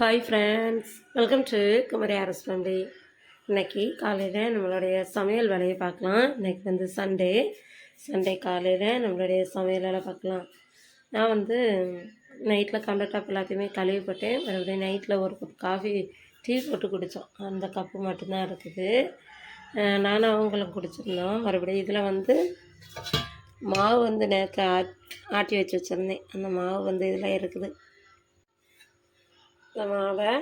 Hi friends welcome to Kumari RS family இன்னைக்கு காலையில் நம்மளுடைய சமையல் வேலையை பார்க்கலாம். இன்னைக்கு வந்து சண்டே சண்டே காலையில் நம்மளுடைய சமையல் வேலை பார்க்கலாம். நான் வந்து நைட்டில் கவுண்டர் டாப் எல்லாத்தையுமே கழுவி போட்டேன். மறுபடியும் நைட்டில் ஒரு கப் காஃபி டீ போட்டு குடித்தோம் அந்த கப்பு மட்டும்தான் இருக்குது. நானும் அவங்களும் குடிச்சிருந்தோம். மறுபடியும் இதில் வந்து மாவு வந்து நேற்று ஆட் ஆட்டி வச்சு வச்சுருந்தேன். அந்த மாவு வந்து இதில் இருக்குது. இந்த மாவை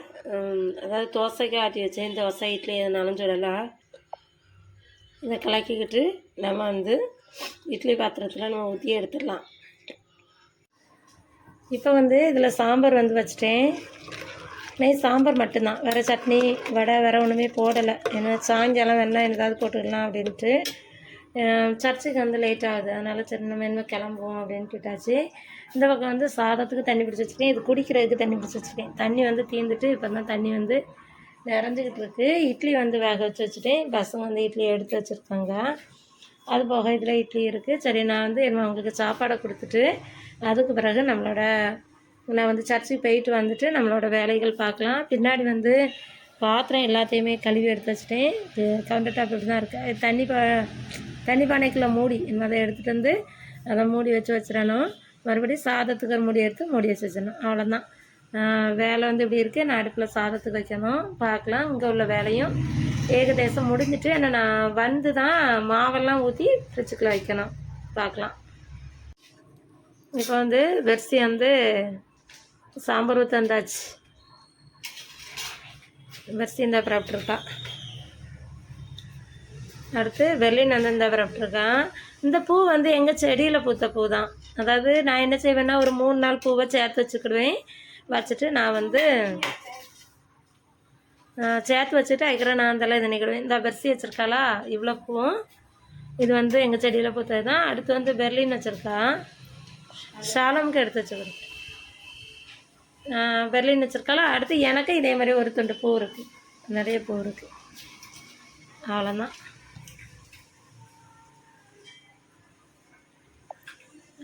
அதாவது தோசைக்கு ஆட்டி வச்சேன். தோசை இட்லி எதுனாலும் சொல்லலாம் இதை கலக்கிக்கிட்டு நம்ம வந்து இட்லி பாத்திரத்தில் நம்ம ஊற்றி எடுத்துடலாம். இப்போ வந்து இதில் சாம்பார் வந்து வச்சுட்டேன். நெய் சாம்பார் மட்டும்தான். வேறு சட்னி வடை வேறு ஒன்றுமே போடலை. ஏன்னா சாயங்காலம் வேணால் ஏதாவது போட்டுக்கலாம் அப்படின்ட்டு சர்ச்சுக்கு வந்து லேட் ஆகுது. அதனால் சரி நம்ம என்ன கிளம்புவோம் அப்படின்னு கேட்டாச்சு. இந்த பக்கம் வந்து சாதத்துக்கு தண்ணி பிடிச்சி வச்சுருக்கேன் இது குடிக்கிறதுக்கு தண்ணி பிடிச்சி வச்சுருக்கேன் தண்ணி வந்து தீந்துட்டு இப்போ தான் தண்ணி வந்து நிறைஞ்சிக்கிட்டு இருக்கு. இட்லி வந்து வேக வச்சு வச்சுட்டேன். பசங்க வந்து இட்லி எடுத்து வச்சுருக்காங்க. அது போக இதில் இட்லி இருக்குது சரி நான் வந்து என்ன அவங்களுக்கு சாப்பாடை கொடுத்துட்டு அதுக்கு பிறகு நம்மளோட நான் வந்து சர்ச்சுக்கு போயிட்டு வந்துட்டு நம்மளோட வேலைகள் பார்க்கலாம். பின்னாடி வந்து பாத்திரம் எல்லாத்தையுமே கழுவி எடுத்து வச்சுட்டேன். கவுண்டர் டாப் இப்படி தான் இருக்குது தண்ணி பா தண்ணி பானைக்குள்ள மூடி. இன்னும் அதை எடுத்துகிட்டு வந்து அதை மூடி வச்சு வச்சிடணும். மறுபடியும் சாதத்துக்கு ஒரு மூடி எடுத்து மூடி வச்சு வச்சிடணும். அவ்வளோதான் வேலை வந்து இப்படி இருக்குது நான் அடுப்பில் சாதத்துக்கு வைக்கணும். பார்க்கலாம். இங்கே உள்ள வேலையும் ஏகதேசம் முடிஞ்சிட்டு என்ன நான் வந்து தான் மாவெல்லாம் ஊற்றி ஃப்ரிட்ஜுக்குள்ளே வைக்கணும். பார்க்கலாம். இப்போ வந்து வெர்சி வந்து சாம்பார் ஊற்றி வந்தாச்சு. வெர்சி இந்த இருக்கா? அடுத்து வெள்ளி வந்து இந்த இந்த பூ வந்து எங்கள் செடியில் பூத்த பூ தான் அதாவது நான் என்ன செய்வேன்னா ஒரு மூணு நாள் பூவை சேர்த்து வச்சுக்கிடுவேன். வச்சுட்டு நான் வந்து சேர்த்து வச்சுட்டு அதுக்கப்புறம் நான் அதெல்லாம் இது நிற்கிடுவேன் இந்த பெர்சி வச்சுருக்காளா? இவ்வளோ பூவும். இது வந்து எங்கள் செடியில் பூத்தது தான் அடுத்து வந்து பெர்லின் வச்சுருக்கா? ஷாலமுக்கு எடுத்து வச்சுக்கிறேன் பெர்லின் வச்சுருக்காளா? அடுத்து எனக்கு இதே மாதிரி ஒரு துண்டு பூ இருக்குது நிறைய பூ இருக்குது அவ்வளோதான்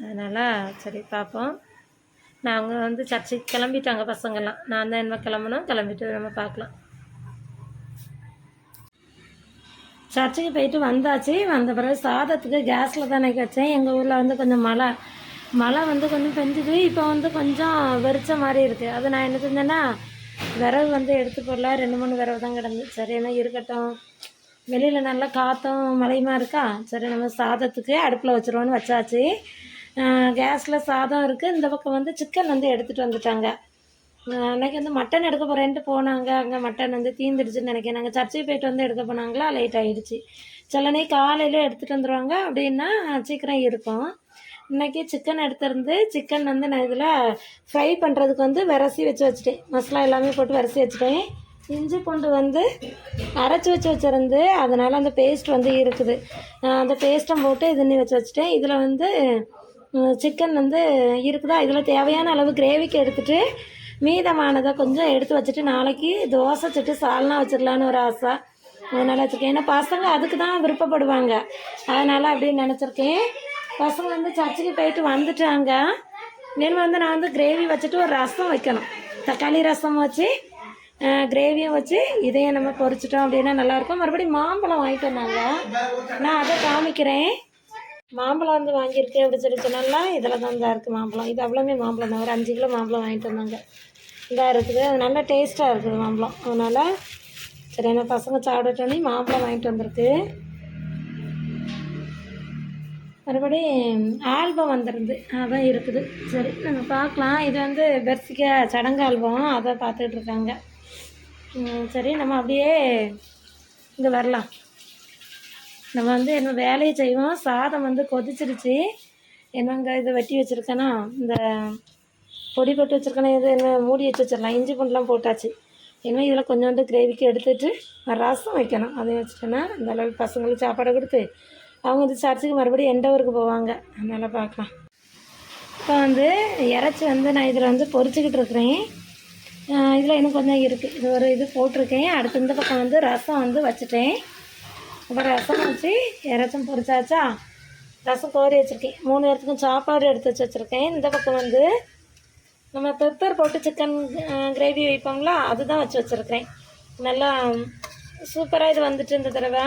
அதனால் சரி பார்ப்போம் நாங்கள் வந்து சர்ச்சுக்கு கிளம்பிட்டாங்க பசங்கள்லாம். நான் தான் என்ன கிளம்பணும். கிளம்பிட்டு நம்ம பார்க்கலாம் சர்ச்சுக்கு போயிட்டு வந்தாச்சு. வந்த பிறகு சாதத்துக்கு கேஸில் தானே வச்சேன். எங்கள் ஊரில் வந்து கொஞ்சம் மழை மழை வந்து கொஞ்சம் பெஞ்சுது. இப்போ வந்து கொஞ்சம் வெறிச்ச மாதிரி இருக்குது அது நான் என்ன செஞ்சேன்னா விறகு வந்து எடுத்து போடல. ரெண்டு மூணு விறகு தான் கிடந்து. சரி என்ன இருக்கட்டும். வெளியில் நல்லா காற்றும் மழையுமா இருக்கா? சரி நம்ம சாதத்துக்கு அடுப்பில் வச்சுருவோன்னு வச்சாச்சு. கேஸில் சாதம் இருக்குது இந்த பக்கம் வந்து சிக்கன் வந்து எடுத்துகிட்டு வந்துட்டாங்க. அன்றைக்கி வந்து மட்டன் எடுக்க போகிறேன்ட்டு போனாங்க. அங்கே மட்டன் வந்து தீந்துடுச்சுன்னு நினைக்கிறேன். நாங்கள் சர்ச்சைக்கு போயிட்டு வந்து எடுக்க போனாங்களா? லேட் ஆகிடுச்சு சிலனே காலையில் எடுத்துகிட்டு வந்துடுவாங்க அப்படின்னா சீக்கிரம் இருக்கும். இன்றைக்கி சிக்கன் எடுத்திருந்து சிக்கன் வந்து நான் இதில் ஃப்ரை பண்ணுறதுக்கு வந்து விரசி வச்சு வச்சுட்டேன். மசாலா எல்லாமே போட்டு விரசி வச்சுட்டேன். இஞ்சி பூண்டு வந்து அரைச்சி வச்சு வச்சுருந்து அதனால் அந்த பேஸ்ட் வந்து இருக்குது. அந்த பேஸ்ட்டை போட்டு இது வச்சு வச்சுட்டேன். இதில் வந்து சிக்கன் வந்து இருக்குதா? இதில் தேவையான அளவு கிரேவிக்கு எடுத்துகிட்டு மீதமானதை கொஞ்சம் எடுத்து வச்சுட்டு நாளைக்கு தோசை சுட்டு சால்னா வச்சிடலான்னு ஒரு ஆசை. அதனால் வச்சுருக்கேன். ஏன்னா பசங்க அதுக்கு தான் விருப்பப்படுவாங்க. அதனால் அப்படின்னு நினச்சிருக்கேன். பசங்க வந்து சர்ச்சுக்கு போயிட்டு வந்துட்டாங்க. இனிமேல் வந்து நான் வந்து கிரேவி வச்சுட்டு ஒரு ரசம் வைக்கணும். தக்காளி ரசம் வச்சு கிரேவியும் வச்சு இதையும் நம்ம பொரிச்சிட்டோம் அப்படின்னா நல்லாயிருக்கும் மறுபடியும் மாம்பழம் வாங்கிட்டு வந்தாங்க. நான் அதை காமிக்கிறேன். மாம்பழம் வந்து வாங்கியிருக்கேன் அப்படி சொல்லி சொன்னால இதில் தான் தான் இருக்குது மாம்பழம். இது அவ்வளோமே மாம்பழம் தான். ஒரு அஞ்சு கிலோ மாம்பழம் வாங்கிட்டு வந்தாங்க. இதாக இருக்குது. அது நல்ல டேஸ்ட்டாக இருக்குது மாம்பழம். அதனால் சரி என்ன பசங்க சாப்பிடட்டோன்னே மாம்பழம் வாங்கிட்டு வந்திருக்கு. மறுபடி ஆல்பம் வந்துருந்து அதான் இருக்குது. சரி நம்ம பார்க்கலாம். இது வந்து பெர்சிக்க சடங்கு ஆல்பம். அதை பார்த்துட்டு இருக்காங்க. சரி நம்ம அப்படியே இங்கே வரலாம். நம்ம வந்து என்ன வேலையை செய்வோம்? சாதம் வந்து கொதிச்சிருச்சு. என்னங்க இதை வெட்டி வச்சுருக்கேன்னா இந்த பொடி போட்டு வச்சுருக்கேன்னா இது என்ன மூடி வச்சு வச்சிடலாம். இஞ்சி பூண்டுலாம் போட்டாச்சு. இனிமேல் இதில் கொஞ்சோண்டு கிரேவிக்கு எடுத்துட்டு ரசம் வைக்கணும். அதையும் வச்சுட்டேன்னா இந்த அளவுக்கு பசங்களுக்கு சாப்பாடு கொடுத்து அவங்க வந்து சர்ச்சுக்கு மறுபடியும் எந்த ஊருக்கு போவாங்க. அதனால் பார்க்கலாம். இப்போ வந்து இறச்சி வந்து நான் இதில் வந்து பொறிச்சிக்கிட்டு இருக்கிறேன். இதில் இன்னும் கொஞ்சம் இருக்குது இது ஒரு இது போட்டிருக்கேன். அடுத்து இந்த பக்கம் வந்து ரசம் வந்து வச்சுட்டேன். அப்புறம் ரசம் வச்சு இறச்சும் பொரிச்சாச்சா? ரசம் கோரி வச்சுருக்கேன். மூணு பேர்த்துக்கும் சாப்பாடு எடுத்து வச்சு வச்சுருக்கேன். இந்த பக்கம் வந்து நம்ம பெப்பர் போட்டு சிக்கன் கிரேவி வைப்போங்களா அதுதான் வச்சு வச்சுருக்கிறேன். நல்லா சூப்பராக இது வந்துட்டு இந்த தடவை.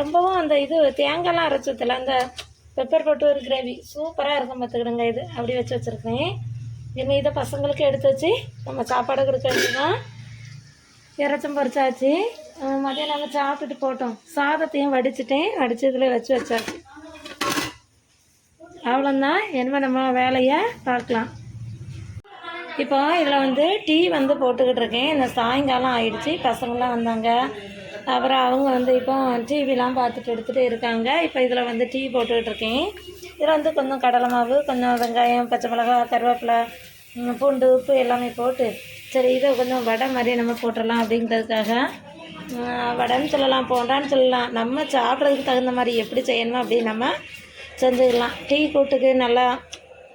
ரொம்பவும் அந்த இது தேங்காய்லாம் அரைச்சி ஊற்றல அந்த பெப்பர் போட்டு ஒரு கிரேவி சூப்பராக இருக்கும் பார்த்துக்கிடுங்க இது. அப்படி வச்சு வச்சுருக்கேன் இனி இதை பசங்களுக்கு எடுத்து வச்சு நம்ம சாப்பாடு கொடுக்க வேண்டியதான் இறச்சம் பொறிச்சாச்சு மதியம் நாங்கள் சாப்பிட்டுட்டு போட்டோம். சாதத்தையும் வடிச்சிட்டேன். வடிச்சு வச்சு வச்சாச்சு. அவ்வளோந்தான் என்ன நம்ம வேலையை பார்க்கலாம். இப்போ இதில் வந்து டீ வந்து போட்டுக்கிட்டு இருக்கேன். இந்த சாயங்காலம் ஆயிடுச்சு. பசங்களாம் வந்தாங்க. அப்புறம் அவங்க வந்து இப்போ டிவிலாம் பார்த்துட்டு எடுத்துகிட்டு இருக்காங்க. இப்போ இதில் வந்து டீ போட்டுக்கிட்டு இருக்கேன். இதில் வந்து கொஞ்சம் கடலை மாவு கொஞ்சம் வெங்காயம் பச்சை மிளகா கருவேப்பிலை பூண்டு உப்பு எல்லாமே போட்டு சரி இதை கொஞ்சம் வடை மாதிரி நம்ம போட்டுடலாம் அப்படிங்கிறதுக்காக வடைன்னு சொல்லலாம் போண்டான்னு சொல்லலாம். நம்ம சாப்பிட்றதுக்கு தகுந்த மாதிரி எப்படி செய்யணுமோ அப்படி நம்ம செஞ்சுக்கலாம். டீ கூட்டுக்கு நல்லா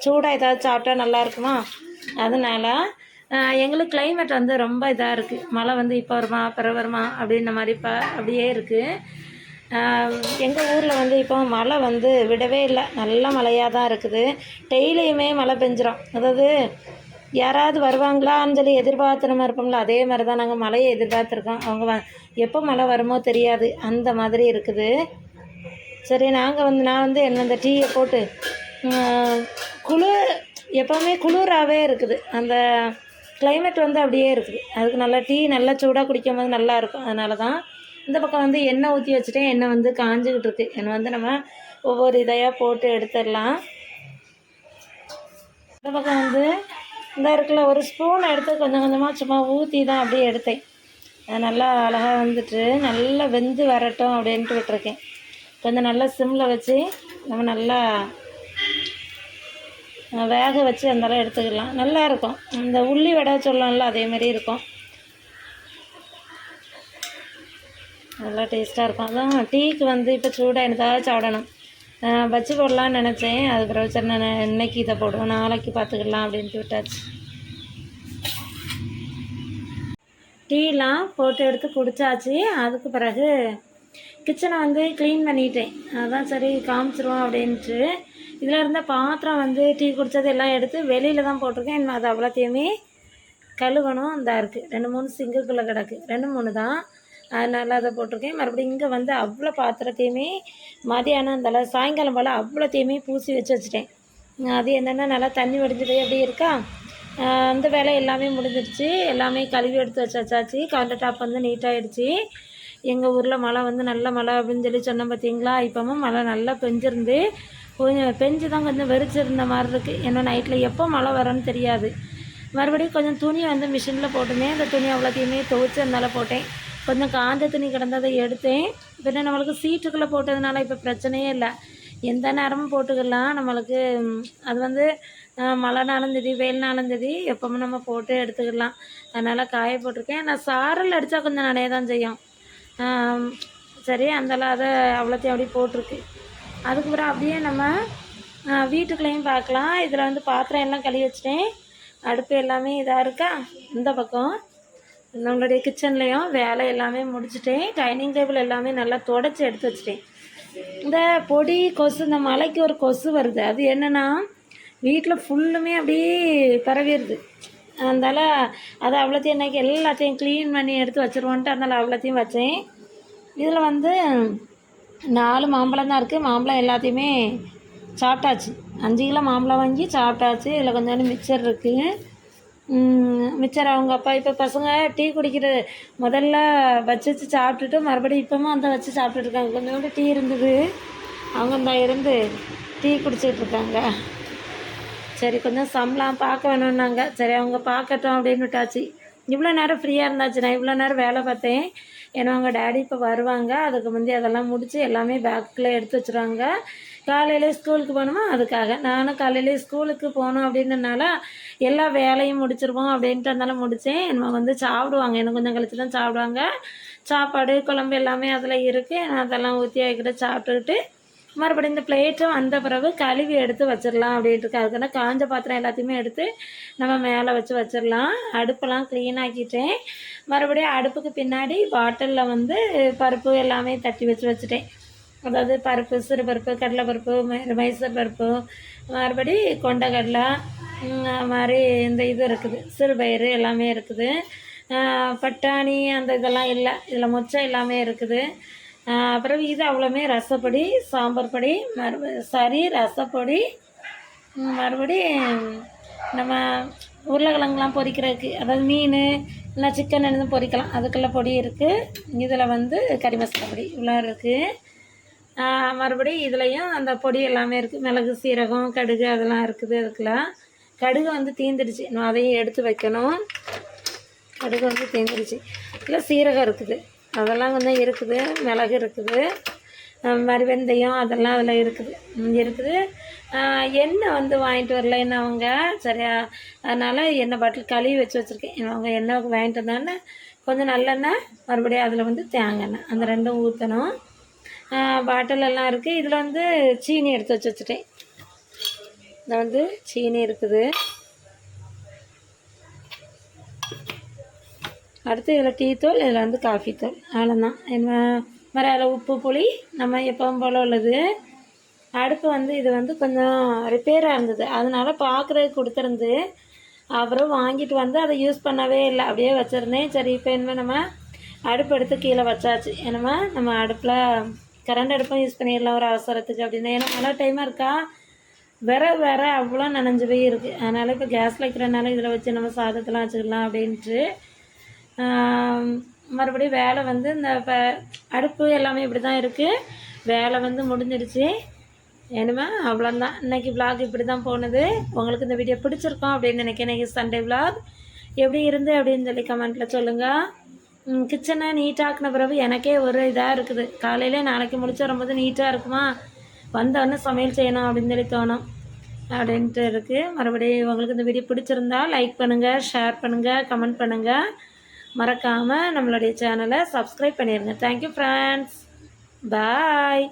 சூடாக ஏதாவது சாப்பிட்டா நல்லா இருக்குமா? அதனால் எங்களுக்கு கிளைமேட் வந்து ரொம்ப இதாக இருக்குது மழை வந்து இப்போ வருமா பிற வருமா அப்படின்ற மாதிரி இப்போ அப்படியே இருக்குது எங்கள் ஊரில் வந்து இப்போ மழை வந்து விடவே இல்லை. நல்ல மழையாக தான் இருக்குது. டெய்லியுமே மழை பெஞ்சிரும். அதாவது யாராவது வருவாங்களான்னு சொல்லி எதிர்பார்த்து நம்ம இருப்போம்ல. அதே மாதிரி தான் நாங்கள் மழையை எதிர்பார்த்துருக்கோம். அவங்க வ எப்போ மழை வருமோ தெரியாது. அந்த மாதிரி இருக்குது. சரி நாங்கள் வந்து நான் வந்து என்ன இந்த டீயை போட்டு குளிர் எப்போவுமே குளிராகவே இருக்குது. அந்த கிளைமேட் வந்து அப்படியே இருக்குது. அதுக்கு நல்லா டீ நல்லா சூடாக குடிக்கும் போது நல்லா இருக்கும். அதனால தான் இந்த பக்கம் வந்து எண்ணெய் ஊற்றி வச்சுட்டேன். எண்ணெய் வந்து காஞ்சிக்கிட்டு இருக்கு. எண்ணெய் வந்து நம்ம ஒவ்வொரு இதையாக போட்டு எடுத்துடலாம். இந்த பக்கம் வந்து இந்த இருக்குல்ல ஒரு ஸ்பூன் எடுத்து கொஞ்சம் கொஞ்சமாக சும்மா ஊற்றி தான் அப்படியே எடுத்தேன். அது நல்லா அழகாக வந்துட்டு நல்லா வெந்து வரட்டும் அப்படின்ட்டு விட்டுருக்கேன். கொஞ்சம் நல்லா சிம்மில் வச்சு நம்ம நல்லா வேக வச்சு அந்தளவு எடுத்துக்கலாம். நல்லா இருக்கும். இந்த உள்ளி வடை சொல்லலாம்ல அதே மாதிரி இருக்கும். நல்லா டேஸ்ட்டாக இருக்கும். அதுவும் டீக்கு வந்து இப்போ சூடாக என்னதாவது சாப்பிடணும். பஜ்ஜி போடலான்னு நினச்சேன். அது பிறகு சரி நான் இன்னைக்கு இதை போடுவோம் நாளைக்கு பார்த்துக்கலாம் அப்படின்ட்டு விட்டாச்சு. டீலாம் போட்டு எடுத்து குடித்தாச்சு அதுக்கு பிறகு கிச்சனை வந்து க்ளீன் பண்ணிட்டேன். அதான் சரி காமிச்சிருவோம் அப்படின்ட்டு. இதில் இருந்த பாத்திரம் வந்து டீ குடித்தது எல்லாம் எடுத்து வெளியில் தான் போட்டிருக்கேன். இன்னும் அது அவ்வளோத்தையுமே கழுவணும். இந்த இருக்குது ரெண்டு மூணு சிங்குக்குள்ளே கிடக்கு. ரெண்டு மூணு தான். அதனால் அதை போட்டிருக்கேன். மறுபடியும் இங்கே வந்து அவ்வளோ பாத்திரத்தையுமே மதியானம் அந்த சாயங்காலம் போல் அவ்வளோத்தையுமே பூசி வச்சு வச்சுட்டேன். அது என்னென்னா நல்லா தண்ணி வடிஞ்சு அப்படியே இருக்கா? அந்த வேலை எல்லாமே முடிஞ்சிடுச்சு எல்லாமே கழுவி எடுத்து வச்சாச்சாச்சு கவுண்டர் டாப் வந்து நீட்டாகிடுச்சு எங்கள் ஊரில் மழை வந்து நல்ல மழை அப்படின்னு சொல்லி சொன்னோம் பார்த்தீங்களா? இப்போவும் மழை நல்லா பெஞ்சிருந்து கொஞ்சம் பெஞ்சு தான் கொஞ்சம் வெறிச்சிருந்த மாதிரி இருக்குது ஏன்னா நைட்டில் எப்போ மழை வரும்னு தெரியாது. மறுபடியும் கொஞ்சம் துணி வந்து மிஷினில் போட்டுனேன் அந்த துணி அவ்வளோத்தையுமே துவைச்சு அதனால போட்டேன். கொஞ்சம் காந்த துணி கிடந்ததை எடுத்தேன். பின்ன நம்மளுக்கு சீட்டுக்குள்ளே போட்டதுனால இப்போ பிரச்சனையே இல்லை. எந்த நேரமும் போட்டுக்கலாம். நம்மளுக்கு அது வந்து அஹ், மழை நாளந்ததி வெயில் நாளந்ததி எப்பவும் நம்ம போட்டு எடுத்துக்கலாம். அதனால் காய போட்டிருக்கேன். நான் சாரல் அடித்தா கொஞ்சம் நனைய தான் செய்யும் சரி அந்தளவு அதை அவ்வளோத்தையும் அப்படியே போட்டிருக்கு. அதுக்கப்புறம் அப்படியே நம்ம வீட்டுக்குள்ளேயும் பார்க்கலாம். இதில் வந்து பாத்திரம் எல்லாம் கழுவி வச்சிட்டேன். அடுப்பு எல்லாமே இதாக இருக்கா? இந்த பக்கம். நம்மளுடைய கிச்சன்லேயும் வேலை எல்லாமே முடிச்சிட்டேன். டைனிங் டேபிள் எல்லாமே நல்லா தொடச்சி எடுத்து வச்சிட்டேன். இந்த பொடி கொசு இந்த மலைக்கு ஒரு கொசு வருது. அது என்னென்னா வீட்டில் ஃபுல்லுமே அப்படியே பரவிடுது அதனால் அதை அவ்வளோத்தையும் இன்றைக்கி எல்லாத்தையும் க்ளீன் பண்ணி எடுத்து வச்சிருவோன்ட்டு அதனால் அவ்வளோத்தையும் வச்சேன். இதில் வந்து நாலு மாம்பழம் தான் இருக்குது மாம்பழம் எல்லாத்தையுமே சாப்பிட்டாச்சு. அஞ்சு கிலோ மாம்பழம் வாங்கி சாப்பிட்டாச்சு. இதில் கொஞ்சோண்டு மிச்சர் இருக்குது மிச்சர் அவங்க அப்பா இப்போ பசங்க டீ குடிக்கிறது. முதல்ல வச்சு வச்சு சாப்பிட்டுட்டு மறுபடியும் இப்போவும் அந்த வச்சு சாப்பிட்டுட்ருக்காங்க கொஞ்சோண்டு டீ இருந்தது. அவங்க இந்த இருந்து டீ குடிச்சிட்ருக்காங்க சரி கொஞ்சம் சம்பளம் பார்க்க வேணும்னாங்க. சரி அவங்க பார்க்கட்டும் அப்படின்னு விட்டாச்சு இவ்வளோ நேரம் ஃப்ரீயாக இருந்தாச்சு. நான் இவ்வளோ நேரம் வேலை பார்த்தேன். ஏன்னா அவங்க டேடி இப்போ வருவாங்க. அதுக்கு முந்தைய அதெல்லாம் முடித்து எல்லாமே பேக்கில் எடுத்து வச்சுருவாங்க. காலையிலே ஸ்கூலுக்கு போகணுமா? அதுக்காக. நானும் காலையிலே ஸ்கூலுக்கு போகணும் அப்படின்றனால எல்லா வேலையும் முடிச்சிருவோம் அப்படின்ட்டு அதனால் முடித்தேன் நம்ம வந்து சாப்பிடுவாங்க. இன்னும் கொஞ்சம் கழிச்சு தான் சாப்பிடுவாங்க. சாப்பாடு குழம்பு எல்லாமே அதில் இருக்குது நான் அதெல்லாம் ஊற்றி வைக்கிட்டு சாப்பிட்டுக்கிட்டு மறுபடியும் இந்த பிளேட்டும் வந்த பிறகு கழுவி எடுத்து வச்சிடலாம் அப்படின்ட்டு அதுக்குன்னா அதுக்கான காஞ்ச பாத்திரம் எல்லாத்தையுமே எடுத்து நம்ம மேலே வச்சு வச்சிடலாம். அடுப்பெல்லாம் க்ளீன் ஆக்கிட்டேன். மறுபடியும் அடுப்புக்கு பின்னாடி பாட்டிலில் வந்து பருப்பு எல்லாமே தட்டி வச்சு வச்சுட்டேன். அதாவது பருப்பு சிறுபருப்பு கடலைப்பருப்பு மைசூர் பருப்பு மறுபடி கொண்டக்கடலை அது மாதிரி இந்த இது இருக்குது. சிறுபயிறு எல்லாமே இருக்குது. பட்டாணி அந்த இதெல்லாம் இல்லை. இதில் மொச்சை எல்லாமே இருக்குது. அப்புறம் இது அவ்வளோமே ரசப்பொடி சாம்பார் பொடி மறுபடி சரி ரசப்பொடி மறுபடி நம்ம உருளைக்கிழங்குலாம் பொரிக்கிறதுக்கு அதாவது மீன் இல்லை சிக்கன் எதுவும் பொறிக்கலாம் அதுக்கெல்லாம் பொடி இருக்குது இதில் வந்து கறி மசாலா பொடி இவ்வளோ இருக்குது மறுபடியும் இதுலேயும் அந்த பொடி எல்லாமே இருக்குது மிளகு சீரகம் கடுகு அதெல்லாம் இருக்குது அதுக்கெலாம் கடுகு வந்து தீந்துடுச்சு. நான் அதையும் எடுத்து வைக்கணும். கடுகு வந்து தீந்துடுச்சு. இல்லை சீரகம் இருக்குது. அதெல்லாம் கொஞ்சம் இருக்குது. மிளகு இருக்குது. மறுவெந்தயம் வெந்தயம் அதெல்லாம் அதில் இருக்குது. இருக்குது. எண்ணெய் வந்து வாங்கிட்டு வரல என்ன அவங்க சரியா? அதனால் எண்ணெய் பாட்டில் கழுவி வச்சு வச்சுருக்கேன். அவங்க எண்ணெய் வாங்கிட்டு வந்தாங்கன்னா கொஞ்சம் நல்லெண்ணெய் மறுபடியும் அதில் வந்து தேங்காய் எண்ணெய். அந்த ரெண்டும் ஊற்றணும் பாட்டில் எல்லாம் இருக்குது இதில் வந்து சீனி எடுத்து வச்சு வச்சுட்டேன். இதில் வந்து சீனி இருக்குது. அடுத்து இதில் டீ தூள் இதில் வந்து காஃபி தூள். அவ்வளோதான் என்ன வேறு அதில் உப்பு புளி நம்ம எப்பவும் போல் உள்ளது. அடுப்பு வந்து இது வந்து கொஞ்சம் ரிப்பேராக இருந்தது. அதனால் பார்க்குறதுக்கு கொடுத்துருந்து அப்புறம் வாங்கிட்டு வந்து அதை யூஸ் பண்ணவே இல்லை. அப்படியே வச்சுருந்தேன். சரி இப்போ என்ன நம்ம அடுப்பு எடுத்து கீழே வச்சாச்சு. என்னம்மா நம்ம அடுப்பில் கரண்ட் அடுப்பும் யூஸ் பண்ணிடலாம் ஒரு அவசரத்துக்கு அப்படின்னு. ஏன்னா மழை டைமாக இருக்கா? விற வேற அவ்வளோ நனைஞ்சு போய் இருக்குது அதனால் இப்போ கேஸில் வைக்கிறனால இதில் வச்சு நம்ம சாதத்தெல்லாம் வச்சுக்கலாம் அப்படின்ட்டு மறுபடியும் வேலை வந்து இந்த இப்போ அடுப்பு எல்லாமே இப்படி தான் இருக்குது வேலை வந்து முடிஞ்சிடுச்சு. என்னமே அவ்வளோதான் இன்னைக்கு vlog இப்படி தான் போனது. உங்களுக்கு இந்த வீடியோ பிடிச்சிருக்கோம் அப்படின்னு நினைக்கிறேன். இன்னைக்கு சண்டே vlog. எப்படி இருந்து அப்படின்னு சொல்லி கமெண்ட்டில் சொல்லுங்கள் கிச்சனை நீட்டாக்குன பிறகு எனக்கே ஒரு இதாக இருக்குது. காலையில் நாளைக்கு முடிச்சு வரும்போது நீட்டாக இருக்குமா? வந்தோடனே சமையல் செய்யணும் அப்படின்னு சொல்லி தோணும். அப்படின்ட்டு இருக்குது மறுபடியும் உங்களுக்கு இந்த வீடியோ பிடிச்சிருந்தா லைக் பண்ணுங்கள் ஷேர் பண்ணுங்கள் கமெண்ட் பண்ணுங்கள் மறக்காமல் நம்மளுடைய சேனலை சப்ஸ்கிரைப் பண்ணிடுங்க தேங்க்யூ ஃப்ரெண்ட்ஸ் பாய்